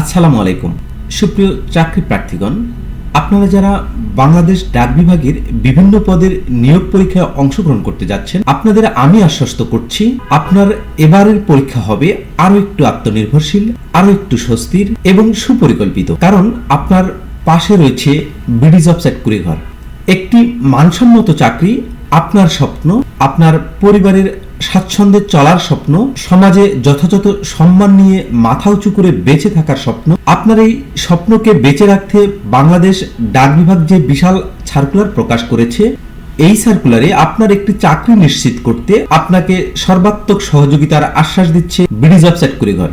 আসসালামু আলাইকুম। সুপ্রিয় চাকরি প্রার্থীগণ, আপনারা যারা বাংলাদেশ ডাক বিভাগের বিভিন্ন পদের নিয়োগ পরীক্ষায় অংশগ্রহণ করতে যাচ্ছেন, আপনাদের আমি আশ্বস্ত করছি, আপনার এবারের পরীক্ষা হবে আরও একটু আত্মনির্ভরশীল আরও একটু স্বস্তির এবং সুপরিকল্পিত। কারণ আপনার পাশে রয়েছে বিডি জব সেট কুড়িঘর। একটি মানসম্মত চাকরি আপনার স্বপ্ন, আপনার পরিবারের স্বাচ্ছন্দ্যে চলার স্বপ্ন, সমাজে যথাযথ সম্মান নিয়ে মাথা উঁচু করে বেঁচে থাকার স্বপ্ন, আপনার এই স্বপ্নকে বেঁচে রাখতে বাংলাদেশ ডাক বিভাগ যে বিশাল সার্কুলার প্রকাশ করেছে, এই সার্কুলারে আপনার একটি চাকরি নিশ্চিত করতে আপনাকে সর্বাত্মক সহযোগিতার আশ্বাস দিচ্ছে বিডিজ অফ সেট কুড়িঘর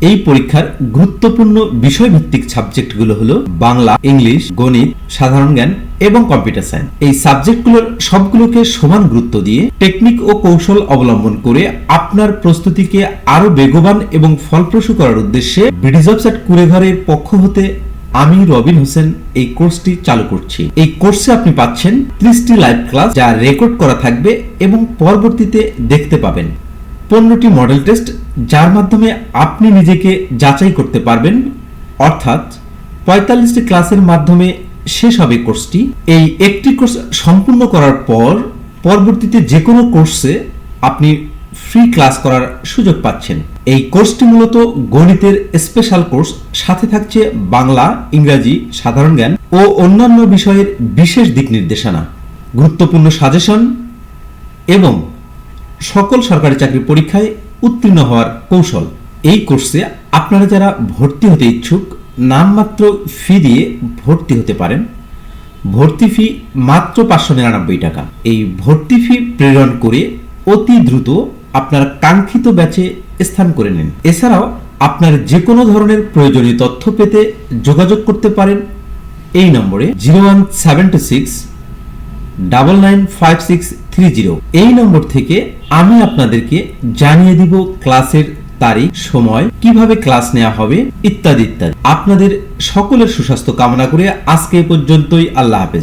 এই পরীক্ষার গুরুত্বপূর্ণ বিষয়ভিত্তিক সাবজেক্টগুলো হলো বাংলা, ইংলিশ, গণিত, সাধারণ জ্ঞান এবং কম্পিউটার সায়েন্স। এই সাবজেক্টগুলোর সবগুলোকে সমান গুরুত্ব দিয়ে টেকনিক ও কৌশল অবলম্বন করে আপনার প্রস্তুতিকে আরও বেগবান এবং ফলপ্রসূ করার উদ্দেশ্যে বিডিজবসেট কুড়েঘরের পক্ষ হতে আমি রবিন হোসেন এই কোর্সটি চালু করছি। এই কোর্সে আপনি পাচ্ছেন ত্রিশটি লাইভ ক্লাস যা রেকর্ড করা থাকবে এবং পরবর্তীতে দেখতে পাবেন। পনেরোটি মডেল টেস্ট যার মাধ্যমে আপনি নিজেকে যাচাই করতে পারবেন। অর্থাৎ, পঁয়তাল্লিশটি ক্লাসের মাধ্যমে শেষ হবে কোর্সটি এই একটি কোর্স সম্পূর্ণ করার পর, পরবর্তীতে যে কোনো কোর্সে আপনি ফ্রি ক্লাস করার সুযোগ পাচ্ছেন। এই কোর্সটি মূলত গণিতের স্পেশাল কোর্স সাথে থাকছে বাংলা, ইংরাজি, সাধারণ জ্ঞান ও অন্যান্য বিষয়ের বিশেষ দিক নির্দেশনা। গুরুত্বপূর্ণ সাজেশন এবং সকল সরকারি চাকরি পরীক্ষায় উত্তীর্ণ হওয়ার কৌশল। এই কোর্সে আপনারা যারা ভর্তি হতে ইচ্ছুক, নামমাত্র ফি দিয়ে ভর্তি হতে পারেন। ভর্তি ফি মাত্র পাঁচশো নিরানব্বই টাকা। এই ভর্তি ফি প্রেরণ করে অতি দ্রুত আপনার কাঙ্ক্ষিত ব্যাচে স্থান করে নিন। এছাড়াও আপনার যে কোনো ধরনের প্রয়োজনীয় তথ্য পেতে যোগাযোগ করতে পারেন। এই নম্বরে zero one seven two six double nine five six three zero এই নম্বর থেকে আমি আপনাদেরকে জানিয়ে দিব ক্লাসের তারিখ, সময়, কীভাবে ক্লাস নেওয়া হবে, ইত্যাদি ইত্যাদি। আপনাদের সকলের সুস্বাস্থ্য কামনা করে আজকে পর্যন্তই। আল্লাহ হাফেজ।